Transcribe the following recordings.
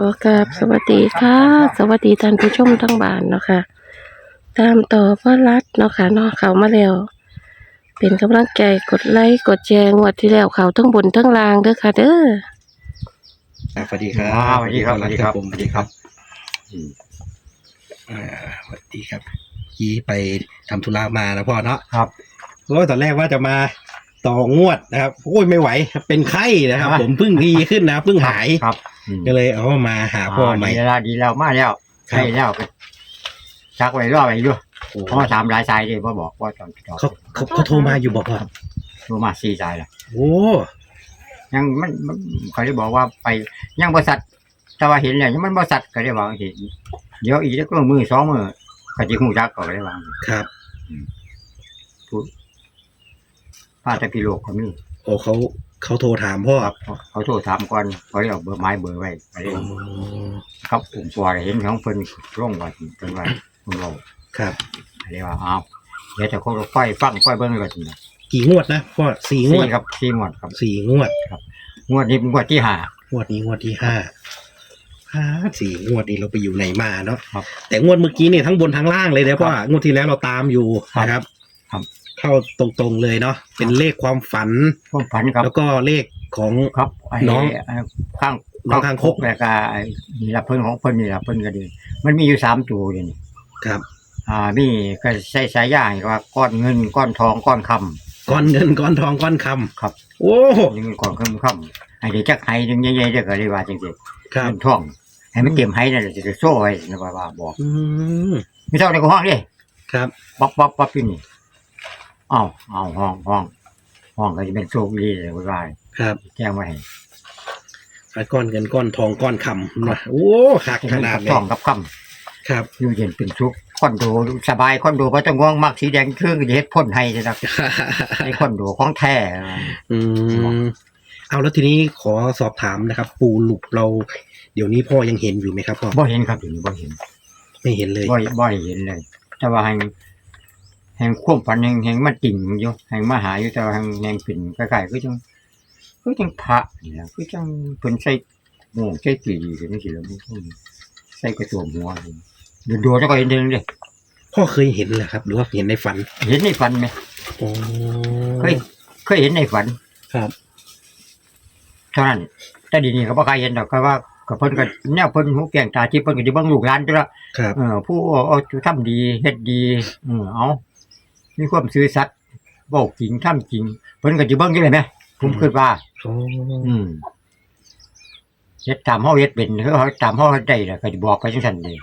ขอกราบสวัสดีค่ะ สวัสดีท่านผู้ชมทั้งบ้านเนาะค่ะ ตามต่อพ่อรัดเนาะค่ะเนาะเขามาแล้ว เป็นกำลังใจกดไลค์กดแชร์งวดที่แล้วเขาทั้งบนทั้งล่างเด้อค่ะ เด้ออ่าสวัสดีครับอ่าสวัสดีครับสวัสดีครับผมสวัสดีครับอืมอ่าสวัสดีครับยี่ไปทำธุระมานะพ่อเนาะครับ โอ้ยตอนแรกว่าจะมา ต่องวดนะครับโอ้ยไม่ไหวครับเป็นไข้นะครับอ่าผมเพิ่งดีขึ้นนะครับเพิ่งหาย ครับอืมก็เลยเอามาหาพ่อใหม่ ดีแล้วดีแล้วมาแล้วครับ ใช่แล้วก็ชักไว้รอไว้อยู่โอ้เพราะว่าถามหลายสายเลยพ่อบอกว่าตอนตอนเขาเขาเขาโทรมาอยู่บอกว่าโทรมาสี่สายแล้วโอ้ยังมันมันเขาได้บอกว่าไปยังบริษัทแต่ว่าเห็นแล้วยังมันบริษัทก็ได้วางเห็นเดี๋ยวอีกแล้วก็มือสองมือก็จะหูจักก็ได้วางครับพาแต่พี่โลกก็มีโอ้เขาเขาโทรถามพ่อครับเขาเขาโทรถามก่อนเขาได้เอาเบอร์ไม้เบอร์ไว้ก็ได้โอ้ครับผมปล่อยเห็นของเพิ่นร่องว่าเป็นว่าคุณเราครับเรียกว่าอ้าวเดี๋ยวจะเขาไฟฟังไฟเบิ้งเลยว่าสินะกี่งวดนะพ่อสี่งวดสี่ครับสี่งวดครับสี่งวดงวดนี้เป็นงวดที่ห้างวดนี้งวดที่ห้าห้าสี่งวดนี้เราไปอยู่ไหนมาเนาะครับแต่งวดเมื่อกี้เนี่ยทั้งบนทั้งล่างเลยนะเพราะว่างวดที่แล้วเราตามอยู่ครับนะครับ ครับ เข้าตรงๆเลยเนาะเป็นเลขความฝันพวกพันครับแล้วก็เลขของ ครับไอ้น้องไอ้ข้างน้องคางคกแล้วก็ไอ้นี่ละเพิ่นของเพิ่นนี่ละเพิ่นก็ดี มันมีอยู่สามตัวอยู่นี่ครับอ่ามีก็ใช้สายย่างว่าก้อนเงินก้อนทองก้อนคก้อนเงินก้อนทองก้อนคครับำโอ้ำเงินก้อนคำคำไอ้เดี๋ยวจักไห้ดึงใหญ่ๆเด้อก็เลยว่าจังซี่ครับเงินทองให้มันเต็มไห้นั่นแหละจะโซ่ไว้นะว่าว่าบอกอืมไม่เท่าในห้องดิครับ ป๊อปป๊อปป๊อปอยู่นี่ อ้าวอ้าวห้องห้องห้องก็จะเป็นโชคดีเลยว่าครับแจ้งไว้ให้ก้อนเงินก้อนทองก้อนคำนะโอ้หักขนาดกับเลทอยงกับคครับำอยู่เย็นเป็นสุขคอนโดสบายคอนโดก็ต้องง่วงมากสีแดงเครื่องก็จะเฮ็ดพ่นให้นะครับไอ้คอนโดของแท้อืมเอาแล้วทีนี้ขอสอบถามนะครับ ปูหลุบเรา เดี๋ยวนี้พ่อยังเห็นอยู่ไหมครับพ่อบ่เห็นครับอยู่นี่บ่เห็น ไม่เห็นเลยบ่บ่ได้เห็นเลย แต่ว่าแห่ง แห่งความฝันแห่งแห่งมาติ่งอยู่แห่งมาหาอยู่แต่ว่าแห่งแห่งเป็นใกล้ๆก็จังก็จังพระนี่ล่ะก็จังเพิ่นใส่หมวกใส่ปีกจังซี่ล่ะบ่ใส่กระโจมหัวเดี๋ยวดูแล้วก็เห็นเด้งเด้พ่อเคยเห็นเหรอครับ หรือว่าเห็นในฝัน เห็นในฝันไหมโอ้เคยเคยเห็นในฝันครับเท่านั้นแต่ดีนี้ก็บ่เคยเห็นดอกก็ว่าก็เพิ่นก็แนวเพิ่นหูแก่งตาที่เพิ่นก็สิเบิ่งลูกหลานตัวละครับเออผู้เอาทำดีเฮ็ดดี เออเอา มีความซื่อสัตย์บอกจริงทำจริงเพิ่นก็สิเบิ่งอยู่เลยแหมผมคิดว่า โอ้อืมเฮ็ดตามเฮาเฮ็ดเป็นคือเฮาตามเฮาเฮ็ดได้ล่ะก็สิบอกไปจังซั่นเลย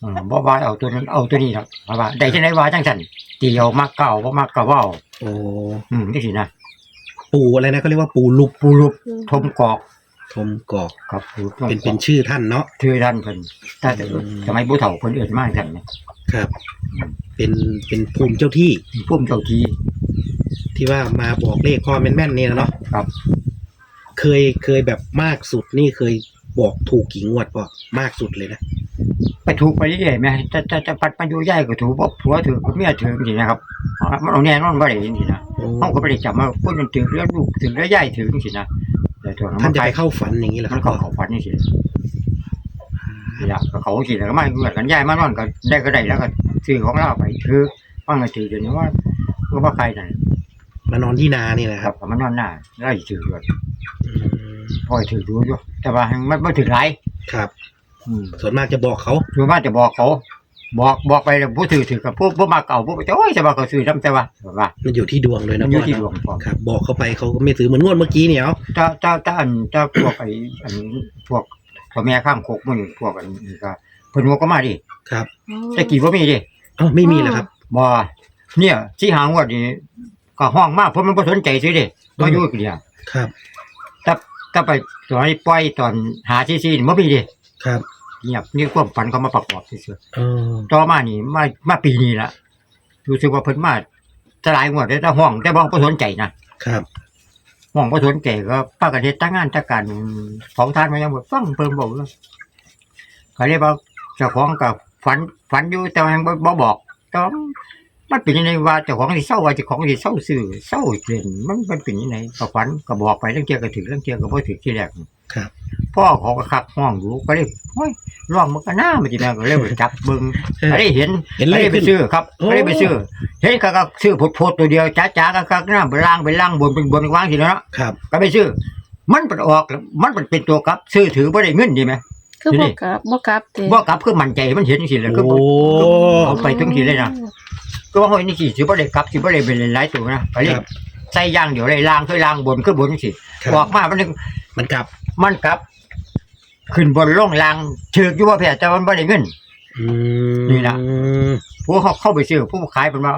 เออบ่ว่าเอาตัวนั้นเอาตัวนี้หรอกเพราะว่าได้จังได๋ว่าจังซั่นตีเอามักเก่าบ่มักก็เว้าโอ้อืมจังซี่นะปูอะไรนะเขาเรียกว่าปูลุบปูรูปทมกอกทมกอก ครับปูทมเป็นกเป็อนกชื่อท่านเนาะ ชื่อท่านเพิ่นถ้าแต่อืมสมัยผู้เฒ่าเพิ่นเอิ้นมาท่านเนี่ย ครับ เป็นเป็นภูมิเจ้าที่พุ่มเจ้าทีที่ว่ามาบอกเลขพ่อแม่นๆเนี่ยเนาะครับ เคยเคยแบบมากสุดนี่เคยบอกถูกกี่งวดพ่อมากสุดเลยนะไปถูกไปเรื่อยๆแม่จะจะจะปัดมาอยู่ใหญ่ก็ถูกบ่ผัวถือก็เมียถือจริงนะครับมันเอาแน่นอนบ่ได้จริงๆนะโอ้เฮาก็บ่ได้จับมาพูดมันถือแล้วลูกถือแล้วใหญ่ถือจริงๆนะแต่ตัวนั้นท่ามันนจะไปไปเข้าฝันอย่างนี้เหรอคมัรันบเข้าพ่อเขาฝันนี่สิ นี่ล่ะก็เขาสิแล้วก็มาเกิดกันใหญ่มานอนก็ได้ก็ได้แล้วก็ซื้อของเราไปถือว่าไงถือเดี๋ยวนี้ว่าก็บ่ใครนั่นมานอนที่นานี่แหละคครัรับบก็มันนอนหน้าแล้วสิถือด้วยอืมพอยถือดูอยู่แต่ว่ามันบ่ถือหลายครับ อืม ส่วนมากจะบอกเขา คือว่าจะบอกเขา บอกบอกไปแล้วผู้ถือถือกับผู้ผู้มาเก่าผู้จะโอ้ยจะบอกเขาซื้อทำแต่ว่าว่า มันอยู่ที่ดวงเลยมันะนอยู่พ่อที่ดเนวอะงพอครับ บอกเขาไปเขาก็ไม่ซื้อเหมือนงวดเมื่อกี้เนี่ยเอาเจ้าเจ้าเจ้าอันเจ้าพวกไอ้อันพวก พ่อแม่ข้ามโคกมันพวกอันนี้ก็เพิ่นว่าก็มาดิครับแต่กี่บ่มีดิเอ้าไม่มีเหรอครับบ่เนี่ยที่หางวดนี่ก็ห้องมากเพราะมันบ่สนใจซื้อดิก็อยู่เดียวครับถ้าถ้าไปตอนนี้ปล่อยตอนหาซี่ๆนี่บ่มีดิครับเงียบนี่ความฝันเขามาประกอบซื่อเออๆต่อมานี่มามาปีนี้ละรู้สึกว่าเพิ่นมาสลายงวดได้แต่ห้องแต่บ่บ่สนใจนะครับ ห้องบ่สนใจก็ป้ากันเฮ็ดตั้งงานตั้งการของทานมายังบ่ฟังเพิ่มบอกเลยก็เลยว่าเจ้าของกับฝันฝันอยู่แต่ว่ายังบ่บ่บอกต้องมันเป็นยังไงว่าเจ้าของสิเศร้าว่าเจ้าของสิเศร้าซื่อเศร้าเล่นมันมันเป็นยังไงก็ฝันก็บอกไปเรื่องเกี่ยก็ถึงเรื่องเกี่ยก็บ่ถึงที่แรกครับ พ่อเขาก็คักห้องดูก็เลยโอ้ยลองมันก็น่ามันจีแม่ก็เลยไปจับเบิ่งเออก็ได้เห็นเห็นเลก็ขได้ไปขึ้นซื้อครับโอ้ ก็ได้ไปซื้อเห็นก็ก็ซื้อโพดๆตัวเดียวจ้าๆก็คักหน้าไปล่างไปล่างบนเป็นบนวางสิแล้วเนาะครับ ก็ไปซื้อ มันเป็นออกมันเป็นตัวกลับ ซื้อถือบ่ได้เงินดีไหม คือทีนี้บ่กลับบ่กลับเด้บ่กลับคือมั่นใจมันเห็นสิเลยคือ โอ้บ่เอาไปถึงสิเลยนะ ก็ว่าเฮ้ยนี่สิสิบ่ได้กลับสิบ่ได้เป็นหลายตัวนะไปเลยครับใส่ย่างเดี๋ยวได้ล่างคือล่างบนคือบนสิครับ ออกมามันนึงมันกลับมันกลับ ขึ้นบนล่องล่างถือกอยู่ว่าแพ้แต่มันบ่ได้เงิน อืมนี่นะผู้เขาเข้าไปซื้อผู้ขายเป็นว่า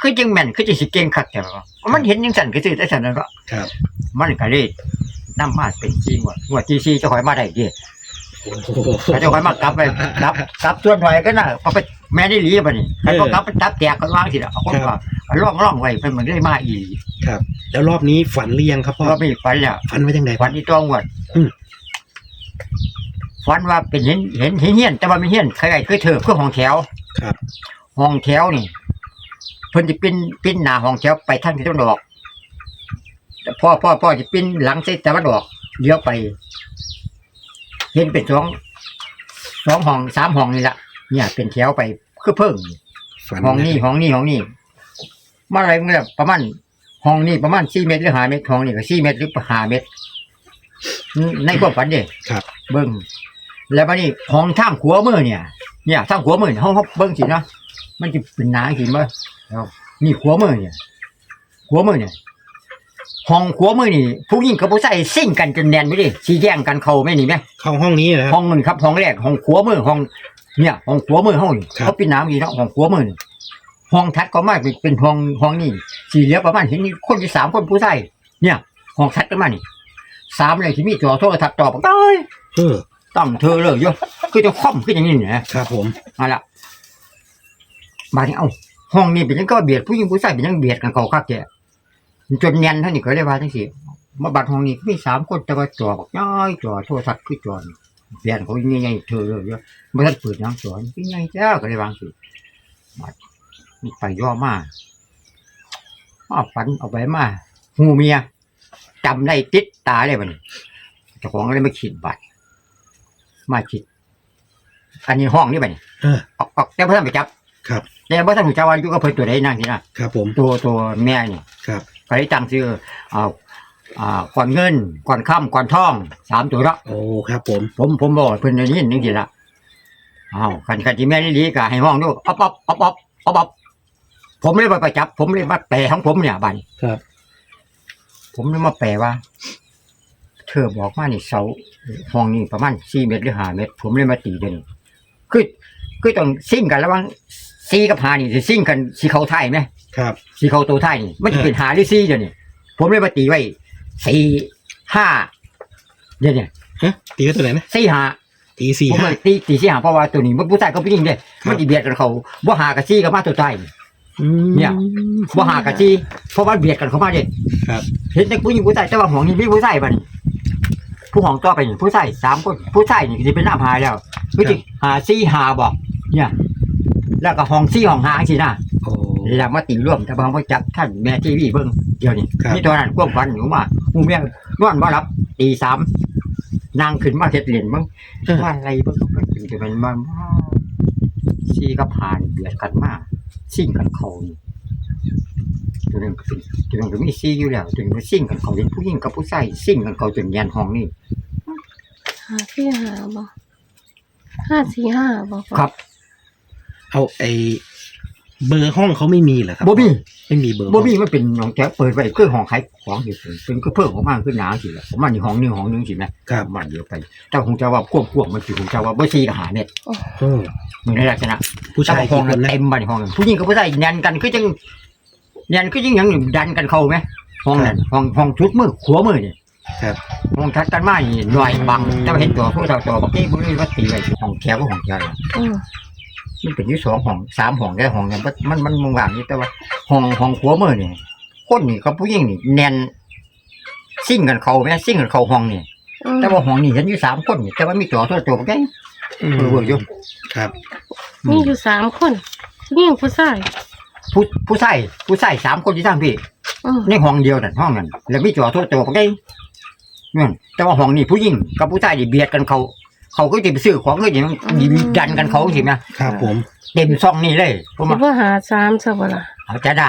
คือจังแม่นคือจังสิเก่งคักแต่ว่ามันเห็นจังสั่นก็ซื้อแต่สั่นนั่นเนาะครับมันก็เลยนำมาเป็นจริงว่างวดที่4จะคอยมาได้ดิโอ้โหเขาจะคอยมากลับไปกลับกลับส่วนหน่อยก็น่ะเอาไปแม่ได้หลีบัดนี้ใครก็กลับไปจับแจกกันวางสิล่ะเอาคนว่าล่องล่องไว้เพิ่นมันได้มาอีหลีครับ แล้วรอบนี้ฝันหรือยังครับพ่อ ก็มีฝันแล้วฝันไว้จังไดฝันที่ตัวงวดอืม ฝันว่าเป็นเห็นเห็นเห็นเฮียน แต่ว่าไม่เฮียนใครๆคือเธอคือห้องแถวครับ ห้องแถวนี่เพิ่นจะปิ้นปิ้นหน้าห้องแถวไปทางทิศตะวันออกแต่พ่อพ่อพ่อจะปิ้นหลังทิศตะวันออกเลี้ยวไป เห็นเป็นสองสองห้องสามห้องนี่ละเนี่ย เป็นแถวไปคือเพิ่งฝันห้องนี้ห้องนี้ห้องนี้มาอะไรมันแบบประมาณห้องนี้ประมาณสี่เมตรหรือห้าเมตรห้องนี้ก็สี่เมตรหรือห้าเมตรอืม ในความฝันเด้ครับ เบิ้งแล้วมานี่ห้องทางขัวมือเนี่ย เนี่ยทางขัวมือเนี่ยห้องเขาเบิ้งสิเนาะมันจะเป็นหนาสิมั้ยแล้วนี่ขัวมือเนี่ยขัวมือเนี่ยห้องขัวมือนี่ผู้หญิงกับผู้ชายซิ่งกันจนแน่นไปดิชี้แย่งกันเขาไม่นี่ไหมเข้าห้องนี้นะครับห้องนึงครับห้องแรกห้องขัวมือห้องเนี่ยห้องขัวมือห้องนี่ครับเขาเป็นน้ำอีกเนาะห้องขัวมือนี่ห้องทัดก็มากเป็นเป็นห้องห้องนี่สี่เหลี่ยมประมาณเห็นนี่คนที่สามคนผู้ชายเนี่ยห้องทัดกันมานี่ สามเลยที่มีจอโทรทัศน์จอบอกต้อยเออตั้งเธอเลยโยคือจะคล่อมขึ้นอย่างนี้เนี่ยครับผมเอาละมาที่เอ้าห้องนี้เป็นยังก็เบียดผู้หญิงผู้ชายเป็นยังเบียดกันเขาคักแกจนเนียนเท่านี้ก็เลยว่าทั้งสี่มาบัดห้องนี้มีสามคนแต่ว่าจอบอกย้อยจอโทรศัพท์คือจอนี่เบียดเขายังไงเธอเลยโยไม่ทันเปิดน้ำจอนี่ยังไงจ้าก็เลยวางสิมานี่ไปย่อมามาฝันเอาไปมาหูเมีย จำได้ติดตาเลยมันเจ้าของก็เลยมาขีดบัตรมาขีดอันนี้ห้องนี่ไปเออออกออกแต่พ่ท่านไปจับครับ แต่พ่ท่านหูจักว่าอยู่กับเพิ่นตัวใดนั่งที่น่ะครับผมตัวตัวแม่นี่ครับก็เลยตั้งชื่ออ่าอ่าก่อนเงินก่อนค่ำก่อนทองสามตัวละโอ้ครับ ผม ผมผมบอกให้เพิ่นอย่างนี้นึงสิละอ้าวคันคันที่แม่นี่ดีก็ให้ห้องดูอ๊อบอ๊อบอ๊อบอ๊อบอ๊อบอ๊อบผมเลยไปจับ ผมเลยมาแปลของผมเนี่ยบัดนี้ครับ ผมเลยมาแปลว่า เธอบอกมานี่เสาห้องนี้ประมาณสี่เมตรหรือห้าเมตร ผมเลยมาตีเด่นคือคือต้องซิ่งกันระหว่างสี่กับห้านี่สิซิ่งกันสีเขาไทายไหมครับ สีเขาตัวไทายนี่มันจะเป็นห้าหรือสี่เดี๋ยวนี้ผมเลยมาตีไว้สี่ห้าเดี๋ยวนี้ฮะตีไว้ตัวไหนนะสี่ห้าตีสี่ผมห้า เลยตีตีสี่ห้าเพราะว่าตัวนี้มันผู้ชายก็ผู้หญิงเด้ครับมันจะเบียดกันเขาว่าหากับซี่กับมาตัวไทายอืม เนี่ยว่าหากับซี่เพราะว่าเบียดกันเขามาเด้ครับ เห็นแต่ผู้หญิงผู้ชายแต่ว่าห้องนี้มีผู้ชายบ้านี่ผู้ห้องต่อไปนี่ผู้ชายสามคนผู้ชายนี่จะเป็นน้ำหายแล้วก็จะหาซี่หาบอกเนี่ย แล้วก็ห้องซี่ห้องหาสินะโอ้ แล้วมาตีร่วมแต่บางว่าจับท่านแม่ทีวีเบิ่งเดี๋ยวนี้ครับนี่ตอนนั้นควบฝันอยู่มาหูแม่นอนมารับตีสามนางขึ้นมาเฮ็ดเหรียญบ้างเออว่าอะไรเบิ่งก็เป็นจะเป็นมาซี่กับผ่านเบียดกันมาก ซิ่งกันเขานี่ตัวนึงก็เป็นตัวนึงก็มีซี่อยู่แล้วตัวนึงก็ซิ่งกันเขาเป็นผู้หญิงกับผู้ชายซิ่งกันเขาจนยันห้องนี่ห้าสี่ห้าบ่ห้าสี่ห้าบ่ครับ เอาไอ เบอร์ห้องเขาไม่มีเหรอครับบ่มีไม่มีเบอร์บ่มีมันเป็นห้องแถวเปิดไว้คือห้องขายของอยู่เป็นเป็นก็เพิ่มของมากขึ้นหนาสิแหละผมมันอยู่ห้องหนึงห้องหนึงสิแม่ครับมันเดียวไปแต่คงจะว่าควบควบมันคือคงจะว่าบ่ซีกับหาเม็ดโอ้มันในลักษณะผู้ชายห้อกี่งคนนะเต็มบัดนี้ห้องนั้นผู้หญิงกับผู้ชายแน่นกันคือจังแน่นคือจังหยังนี่ดันกันเข้าไหมห้องนั้นห้องห้องชุดมือขัวมือนี่ครับห้องทัดกันมานี่หน่อยบังแต่ว่าเห็นตัวผู้เฒ่าตัวบักนี้บ่ได้ว่าตีไว้ห้องแถวก็ห้องแถวอื มมันเป็นอยู่สองห้องสามห้องได้ห้องนั้นมันมันมันว่างอยู่แต่ว่าห้องห้องขัวมือนี่คนนี่กับผู้หญิงนี่แน่นซิ่งกันเข้าไหมซิ่งกันเข้าห้องนี่อืมแต่ว่าห้องนี่เห็นอยู่สามคนนี่แต่ว่ามีตัวตัวตัวบักนี้อืมเออเว้ยโยมครับมีอยู่สามคนผู้หญิงผู้ชายผู้ผู้ชายผู้ชายสามคนที่ทางพี่อืมในห้องเดียวนั่นห้องนั้นแล้วมีจอโทรตัวก็ได้เนี่ยแต่ว่าห้องนี้ผู้หญิงกับผู้ชายดิเบียดกันเขา เขาก็จะไปซื้อของก็อย่างดันกันเขาสินะครับผม เต็มซ่องนี่เลยผมสิว่าบ่หาสามซะบ่ล่ะเอาจะได้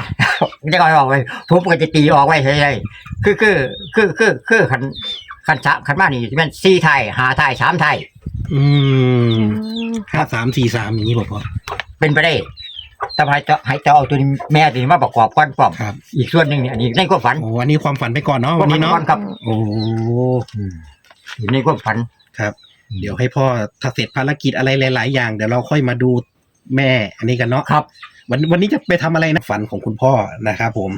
จะก็ออกไปผมก็จะตีออกไว้ใช่ๆคือคือคือคือคือขันขันสามขันมานี่เป็นสี่ไทยหาไทยสามไทยอืมอืมห้าสามสี่สามอย่างนี้บอกพ่อ เป็นไปได้แต่ให้จะให้จะเอาตัวนี้แม่ตัวนี้มาประกอบก้อนปอมครับ อีกส่วนหนึ่งเนี่ยอันนี้ในความฝันโอ้อันนี้ความฝันไปก่อนเนาะวันนี้เนาะก้อนครับโอ้ อยู่ในความฝัน ครับ เดี๋ยวให้พ่อถ้าเสร็จภารกิจอะไรหลาย ๆ อย่างเดี๋ยวเราค่อยมาดูแม่ อันนี้กันเนาะครับ วันวันนี้จะไปทำอะไรนะฝันของคุณพ่อนะครับผม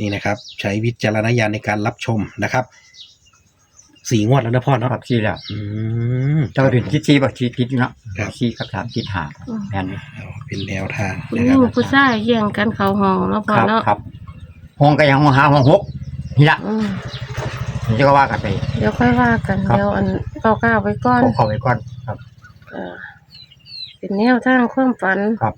นี่นะครับ ใช้วิจารณญาณในการรับชมนะครับสี่งวดแล้วนะพ่อเนาะครับสี่แล้วอืมจะไปถึงคิดซีบ่คิดคิดอยู่เนาะครับซีกับสามคิดหาแม่นเอาเป็นแนวทางผู้นะหคญิรับงผู้ชายแย่งกันเข้าห้องเนาะพ่อครับเนาะครับห้องก็ยังห้องหาห้องหกนี่ละอืม นี่จะก็ว่ากันไป เดี๋ยวค่อยว่ากัน ครับ เดี๋ยวอันเก้าๆไว้ก่อนผมเข้าไปก่อนครับเออเป็นแนวทางความฝันครับ